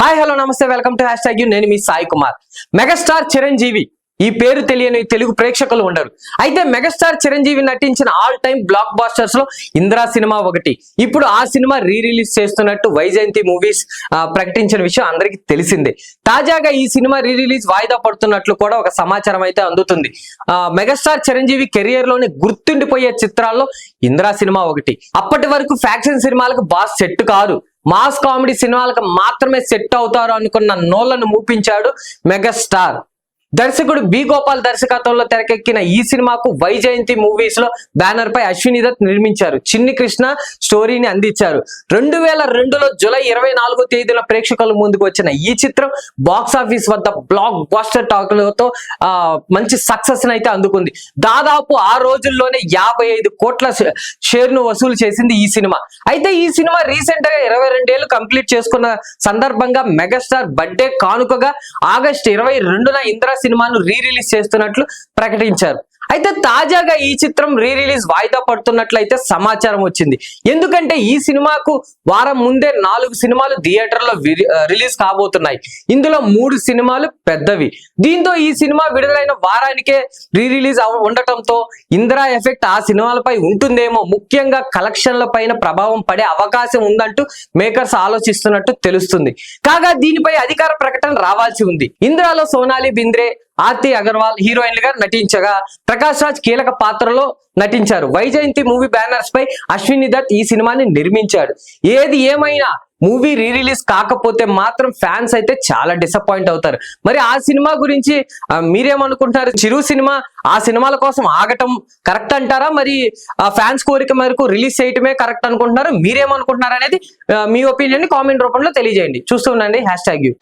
Hi hello నమస్తే welcome to hashtag నేను మీ సాయి కుమార్. మెగాస్టార్ చిరంజీవి. ఈ పేరు తెలియని తెలుగు ప్రేక్షకులు ఉండరు. అయితే మెగాస్టార్ చిరంజీవి నటించిన ఆల్ టైమ్ బ్లాక్ బాస్టర్స్లో ఇందిరా సినిమా ఒకటి. ఇప్పుడు ఆ సినిమా రీ రిలీజ్ చేస్తున్నట్టు వైజయంతి మూవీస్ ప్రకటించిన విషయం అందరికీ తెలిసిందే. తాజాగా ఈ సినిమా రీ రిలీజ్ వాయిదా పడుతున్నట్లు కూడా ఒక సమాచారం అయితే అందుతుంది. ఆ, మెగాస్టార్ చిరంజీవి కెరియర్లోని గుర్తుండిపోయే చిత్రాల్లో ఇందిరా సినిమా ఒకటి. అప్పటి వరకు ఫ్యాక్షన్ సినిమాలకు బాస్ సెట్ కాదు. మాస్ కామెడీ సినిమాలకు మాత్రమే సెట్ అవుతారు అనుకున్న నోళ్ళను మూపించాడు మెగాస్టార్. దర్శకుడు బి గోపాల్ దర్శకత్వంలో తెరకెక్కిన ఈ సినిమాకు వైజయంతి మూవీస్లో బ్యానర్ పై అశ్విని దత్ నిర్మించారు. చిన్ని కృష్ణ స్టోరీని అందించారు. రెండు వేల రెండులో జూలై ఇరవై నాలుగో తేదీన ప్రేక్షకుల ముందుకు వచ్చిన ఈ చిత్రం బాక్స్ ఆఫీస్ వద్ద బ్లాక్ బాస్టర్ టాక్లతో ఆ, మంచి సక్సెస్ అయితే అందుకుంది. దాదాపు ఆ రోజుల్లోనే యాభై ఐదు కోట్ల షేర్ను వసూలు చేసింది ఈ సినిమా. అయితే ఈ సినిమా రీసెంట్గా ఇరవై రెండేళ్ళు కంప్లీట్ చేసుకున్న సందర్భంగా మెగాస్టార్ బర్త్డే కానుకగా ఆగస్ట్ ఇరవై రెండున ఇంద్ర సినిమాను రీ రిలీజ్ చేస్తున్నట్లు ప్రకటించారు. అయితే తాజాగా ఈ చిత్రం రీ రిలీజ్ వాయిదా పడుతున్నట్లయితే సమాచారం వచ్చింది. ఎందుకంటే ఈ సినిమాకు వారం ముందే నాలుగు సినిమాలు థియేటర్లో రిలీజ్ కాబోతున్నాయి. ఇందులో మూడు సినిమాలు పెద్దవి. దీంతో ఈ సినిమా విడుదలైన వారానికే రీ రిలీజ్ ఉండటంతో ఇందిరా ఎఫెక్ట్ ఆ సినిమాలపై ఉంటుందేమో ముఖ్యంగా కలెక్షన్ల పైన ప్రభావం పడే అవకాశం ఉందంటూ మేకర్స్ ఆలోచిస్తున్నట్టు తెలుస్తుంది. కాగా దీనిపై అధికార ప్రకటన రావాల్సి ఉంది. ఇందిరాలో సోనాలి బింద్రే ఆర్తి అగర్వాల్ హీరోయిన్గా నటించగా ప్రకాష్ రాజ్ కీలక పాత్రలో నటించారు. వైజయంతి మూవీ బ్యానర్స్ పై అశ్విని దత్ ఈ సినిమాని నిర్మించాడు. ఏది ఏమైనా మూవీ రీ రిలీజ్ కాకపోతే మాత్రం ఫ్యాన్స్ అయితే చాలా డిసప్పాయింట్ అవుతారు. మరి ఆ సినిమా గురించి మీరేమనుకుంటారు మీరేమనుకుంటున్నారు? చిరు సినిమా ఆ సినిమాల కోసం ఆగటం కరెక్ట్ అంటారా? మరి ఆ ఫ్యాన్స్ కోరిక మేరకు రిలీజ్ చేయటమే కరెక్ట్ అనుకుంటున్నారు? మీరేమనుకుంటున్నారు అనేది మీ ఒపీనియన్ కామెంట్ రూపంలో తెలియజేయండి. చూస్తూ ఉండండి. Hashtag U.